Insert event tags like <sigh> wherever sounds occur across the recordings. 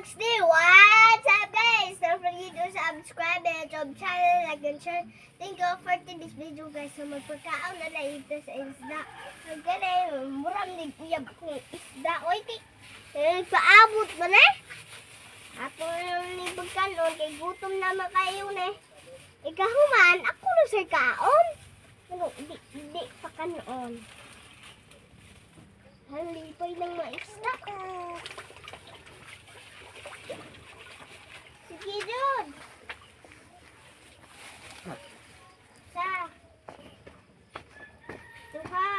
Vlogs D. What's up, guys? Don't forget to subscribe and YouTube channel, like and share. Thank you for today's video, guys. So, magpagkaon na na ito sa isda. Ang galing, murang nag-uyab kong isda. Oy, ti. Eh, paabot mo na? Ato yung nibagkanon, kay gutom naman kayo na. Ikahuman, ako na sa kaon. Ano, di, di pa kanoon. Halipay ng maisda. Sige, Jod. Sa. Duha.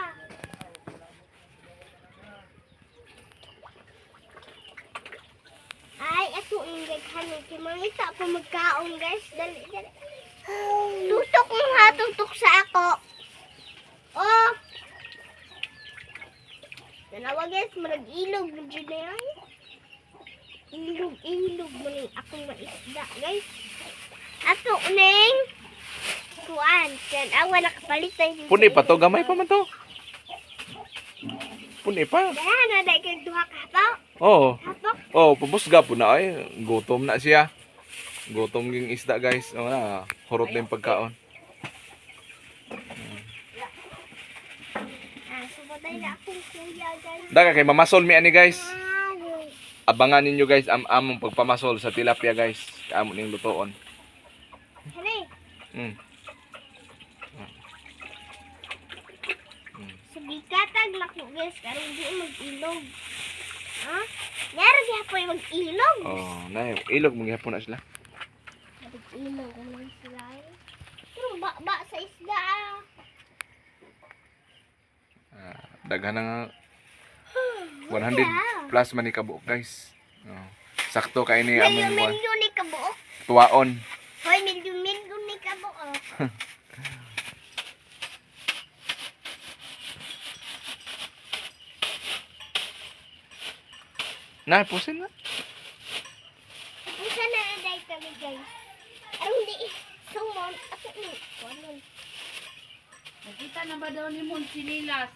Ay, Si Mangita pa magkaon, guys. Dali, dali. Tutok mo ha, tutok sa ako. Oh! Dalawa guys, marag ilog mo dyan na yan. Ilog, ilog mo na akong maisda, guys. Ato, neng. Kuan, yan, awa nakapalit tayo. Puni sa pa to, gamay pa man to. Puni pa. Dahil na, dahil kang duha ka pa. Oo. Hapok. Oh, pabusga po na ay. Gutom na siya. Gutom yung isda guys. Oh, na, hurot na yung pagkaon. Daga kay mamasol mi ani guys. Abangan ninyo guys am among pagpamasol sa tilapia guys. Amo ning lutoon. Hali, Mm. sa bikatag lako guys, karon di mag-ilog. Ha? Di po mag-ilog. Oh, na ilog mo gihapon na sila. Mag-ilog naman sila. eh. Pero ba, ba sa isda ah. Ah, daghan nga <sighs> 100 plus man ni kabuok guys. Oh. Sakto kay ni among buwan. Milyon-milyon ni kabuok. tuwaon. Hoy, milyon-milyon ni kabuok. <laughs> Na pusin na. Isa na na dahil kami guys. Ang di sumon. Ako ni. Kuanon. Nakita na ba daw ni Mon sinilas?